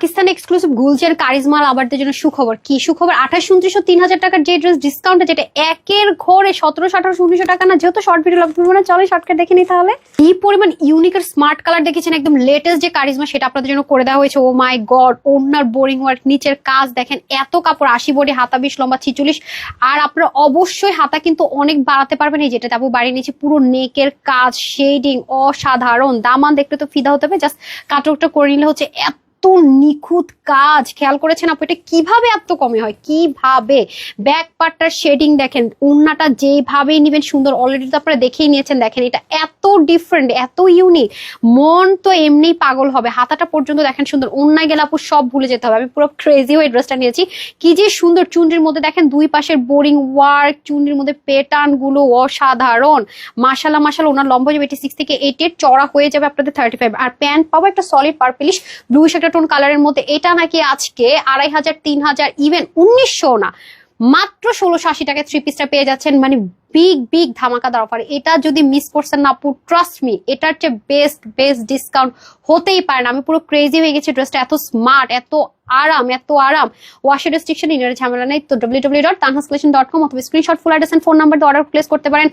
Pakistan exclusive গুলজের charisma লাভারদের জন্য সুখবর। কি সুখবর? আঠাশ উনত্রিশ তিন হাজার টাকার যে ড্রেস ডিসকাউন্টে যেটা একের ঘরে সতেরোশো, আঠারোশো, উনিশশো টাকা না, যেহেতু শর্ট ভিডিও লাভ করব না, চলে শর্টকাট দেখে নিই তাহলে। কি পরিমাণ ইউনিক আর স্মার্ট কালার দেখেছেন একদম লেটেস্ট যে কারিজমা, সেটা আপনাদের জন্য করে দেওয়া হয়েছে। ও মাই গড ওনার বোরিং ওয়ার্ক নিচের কাজ দেখেন, এত কাপড়, আশি বডি, হাতা বিশ, লম্বা ছিচল্লিশ। আর আপনারা অবশ্যই হাতা কিন্তু অনেক বাড়াতে পারবেন, এই যেটা তাবু বাড়িয়ে নিয়েছি, পুরো নেকের কাজ শেডিং অসাধারণ, দামান দেখলে তো ফিদা হতে হবে জাস্ট কাটকটা করে নিলে হচ্ছে এত নিখুঁত কাজ, খেয়াল করেছেন আপু? এটা কীভাবে এত কমে হয়? কীভাবে? ব্যাক পার্টটার শেডিং দেখেন উন্নাটা যেভাবেই নিবেন, সুন্দর অলরেডি তো আপনারা দেখেই নিয়েছেন, দেখেন, এটা এত ডিফারেন্ট এত ইউনিক মন তো এমনিই পাগল হবে। হাতাটা পর্যন্ত দেখেন সুন্দর অন্যায় গেলে আপু সব ভুলে যেতে হবে। আমি পুরো ক্রেজি হয়ে ড্রেসটা নিয়েছি। কি যে সুন্দর চুনরির মধ্যে দেখেন, দুই পাশের বোরিং ওয়ার্ক চুনরির মধ্যে প্যাটার্নগুলো অসাধারণ। মাসালা মাসালা ওনার লম্বা যাবে এইটি সিক্স থেকে এইটি চড়া হয়ে যাবে আপনাদের থার্টি ফাইভ আর প্যান্ট পাবো একটা সলিড পার্পেলিশ ব্লুইশ একটা টোন কালারের মধ্যে এটা নাকি আজকে আড়াই হাজার, তিন হাজার ইভেন উনিশশো না, মাত্র ষোলোশো আশি টাকায় থ্রি পিসটা পেয়ে যাচ্ছেন। মানে বিগ বিগ ধামাকাদার অফার এটা যদি মিস করছেন না, আপু ট্রাস্ট মি এটার চেয়ে বেস্ট বেস্ট ডিসকাউন্ট হতেই পারে না। আমি পুরো ক্রেজি হয়ে গেছি ড্রেসটা এত স্মার্ট এত আরাম এত আরাম। ওয়াশের রেস্ট্রিকশন ইনার ঝামেলা নেই। তো W W dot Tanhas dot com অথবা screenshot full address phone number দিয়ে অর্ডার প্লেস করতে পারেন।